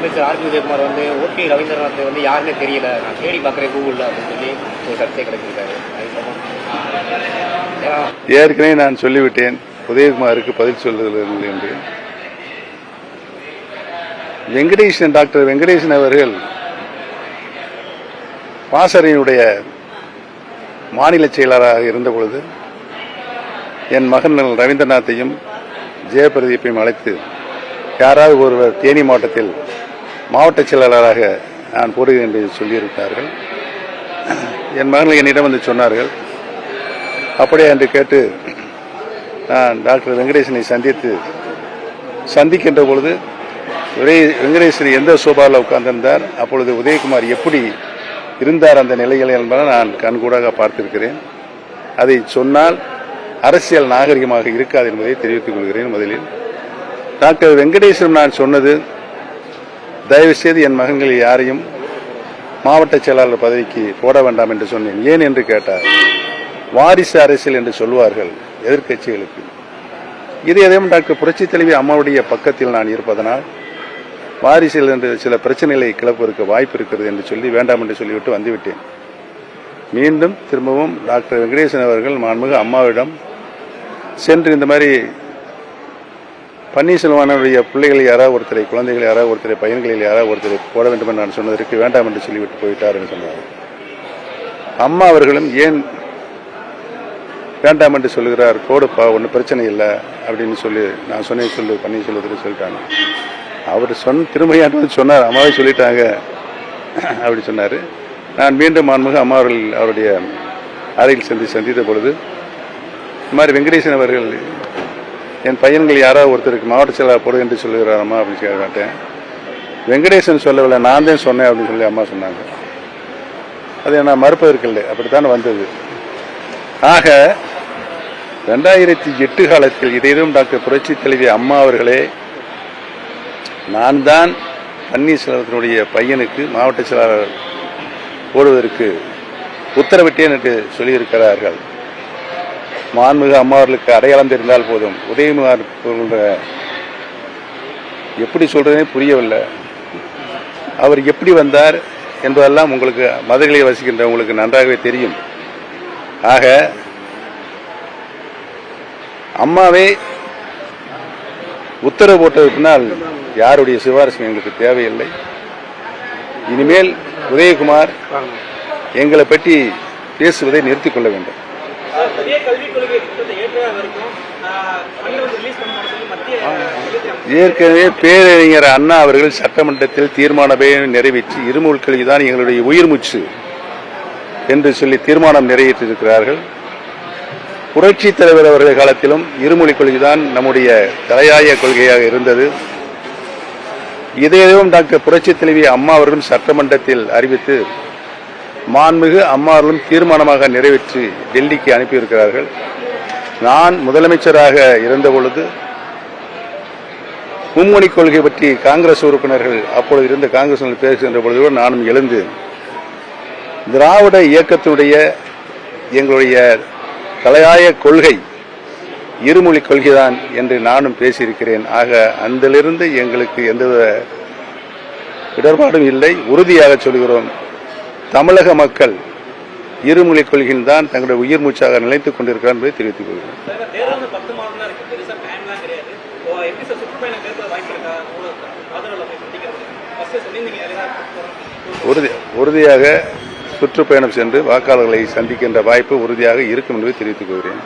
அமைச்சர் R B Udhayakumar வந்து okay Rabindranath வந்து யாருமே தெரியல. நான் தேடி பார்க்குறேன் கூகுளில் அப்படின்னு சொல்லி ஒரு சர்ச்சை கிடைச்சிருக்காரு ஏற்கனவே நான் சொல்லிவிட்டேன். உதயகுமாருக்கு பதில் சொல்லுகிறது என்று. வெங்கடேசன் டாக்டர் வெங்கடேசன் அவர்கள் பாசறையினுடைய மாநில செயலராக இருந்த பொழுது என் மகன் ரவீந்திரநாத்தையும் ஜெயபிரதீப்பையும் அழைத்து யாராவது ஒருவர் தேனி மாவட்டத்தில் மாவட்ட செயலாளராக நான் போடுகிறேன் என்று சொல்லியிருந்தார்கள் என் மகன்கள் என்னிடம் வந்து சொன்னார்கள். அப்படியே என்று கேட்டு நான் டாக்டர் வெங்கடேசனை சந்தித்து சந்திக்கின்ற பொழுது ஒரே வெங்கடேசன் எந்த சோபாவில் உட்கார்ந்திருந்தார் அப்பொழுது உதயகுமார் எப்படி இருந்தார் அந்த நிலையில் என்பதை நான் கண்கூடாக பார்த்திருக்கிறேன். அதை சொன்னால் அரசியல் நாகரிகமாக இருக்காது என்பதை தெரிவித்துக் கொள்கிறேன் முதலில். டாக்டர் வெங்கடேசன் நான் சொன்னது தயவுசெய்து என் மகன்கள் யாரையும் மாவட்ட செயலாளர் பதவிக்கு போட வேண்டாம் என்று சொன்னேன். ஏன் என்று கேட்டார். வாரிசு அரசியல் என்று சொல்வார்கள் எதிர்க்கட்சிகளுக்கு. இது எதையும் டாக்டர் புரட்சி தலைவி அம்மாவுடைய பக்கத்தில் நான் இருப்பதனால் வாரிசில் என்று சில பிரச்சனைகளை கிளப்பதற்கு வாய்ப்பு இருக்கிறது என்று சொல்லி வேண்டாம் என்று சொல்லிவிட்டு வந்துவிட்டேன். மீண்டும் திரும்பவும் டாக்டர் வெங்கடேசன் அவர்கள் மாண்புமிகு அம்மாவிடம் சென்று இந்த மாதிரி பன்னீர்செல்வனுடைய பிள்ளைகள் யாராவது ஒருத்தரை குழந்தைகள் யாராவது ஒருத்தரை பையன்களில் யாராவது ஒருத்தரை போட வேண்டும் என்று நான் சொன்னதற்கு வேண்டாம் என்று சொல்லிவிட்டு போயிட்டார் என்று சொன்னார். அம்மா அவர்களும் ஏன் வேண்டாம் என்று சொல்லுகிறார்? போடுப்பா ஒன்றும் பிரச்சனை இல்லை அப்படின்னு சொல்லி நான் சொன்னே சொல்லு பன்னீர்செல்வத்துக்கு சொல்லிட்டாங்க. அவர் சொன்ன திரும்பியாட்டு வந்து சொன்னார்? அம்மாவே சொல்லிட்டாங்க அப்படி சொன்னார். நான் மீண்டும் மாண்புமிகு அம்மா அவர்கள் அவருடைய அறையில் சென்று சந்தித்த பொழுது இந்த மாதிரி வெங்கடேசன் அவர்கள் என் பையன்கள் யாராவது ஒருத்தருக்கு மாவட்ட செயலாளர் போடு என்று சொல்லுகிறாரம்மா அப்படின்னு கேட்க வெங்கடேசன் சொல்லவில்லை நான் தான் சொன்னேன் அப்படின்னு சொல்லி அம்மா சொன்னாங்க. அது நான் மறுப்பதற்கில்லை அப்படித்தான் வந்தது. ஆக ரெண்டாயிரத்தி எட்டு காலத்தில் இதையும் டாக்டர் புரட்சி தலைவி அம்மா அவர்களே நான் தான் பன்னீர்செல்வத்தினுடைய பையனுக்கு மாவட்ட செயலாளர் போடுவதற்கு உத்தரவிட்டேன் என்று சொல்லியிருக்கிறார்கள். மாண்புமிகு அம்மாவர்களுக்கு அடையாளம் தெரிந்தால் போதும். உதயகுமார் எப்படி சொல்றதே புரியவில்லை. அவர் எப்படி வந்தார் என்பதெல்லாம் உங்களுக்கு மதுரையில் வசிக்கின்ற உங்களுக்கு நன்றாகவே தெரியும். ஆக அம்மாவே உத்தரவு போட்டது பின்னால் யாருடைய சிபாரிசும் எங்களுக்கு தேவையில்லை. இனிமேல் உதயகுமார் எங்களை பற்றி பேசுவதை நிறுத்திக் கொள்ள வேண்டும். ஏற்கனவே பேரறிஞர் அண்ணா அவர்கள் சட்டமன்றத்தில் தீர்மானமே நிறைவேற்றி இருமொழி தான் எங்களுடைய உயிர் மூச்சு என்று சொல்லி தீர்மானம் நிறைவேற்றியிருக்கிறார்கள். புரட்சி தலைவர் அவர்கள் காலத்திலும் இருமொழி கொள்கைதான் நம்முடைய தலையாய கொள்கையாக இருந்தது. இதையும் டாக்டர் புரட்சி தலைவி அம்மா அவர்களும் சட்டமன்றத்தில் அறிவித்து மாண்புமிகு அம்மாவர்களும் தீர்மானமாக நிறைவேற்றி டெல்லிக்கு அனுப்பியிருக்கிறார்கள். நான் முதலமைச்சராக இருந்த பொழுது மும்மொழி கொள்கை பற்றி காங்கிரஸ் உறுப்பினர்கள் அப்பொழுது இருந்த காங்கிரஸ் பேசுகின்ற பொழுது கூட நானும் எழுந்து திராவிட இயக்கத்தினுடைய எங்களுடைய தலையாய கொள்கை இருமொழி கொள்கைதான் என்று நானும் பேசியிருக்கிறேன். ஆக அதிலிருந்து எங்களுக்கு எந்தவித இடர்பாடும் இல்லை. உறுதியாக சொல்கிறோம். தமிழக மக்கள் இருமொழி கொள்கையில் தான் தங்களுடைய உயிர் மூச்சாக நிலைத்துக் கொண்டிருக்கிறார் என்பதை தெரிவித்துக் கொள்கிறேன். உறுதியாக சுற்றுப்பயணம் சென்று வாக்காளர்களை சந்திக்கின்ற வாய்ப்பு உறுதியாக இருக்கும் என்பதை தெரிவித்துக் கொள்கிறேன்.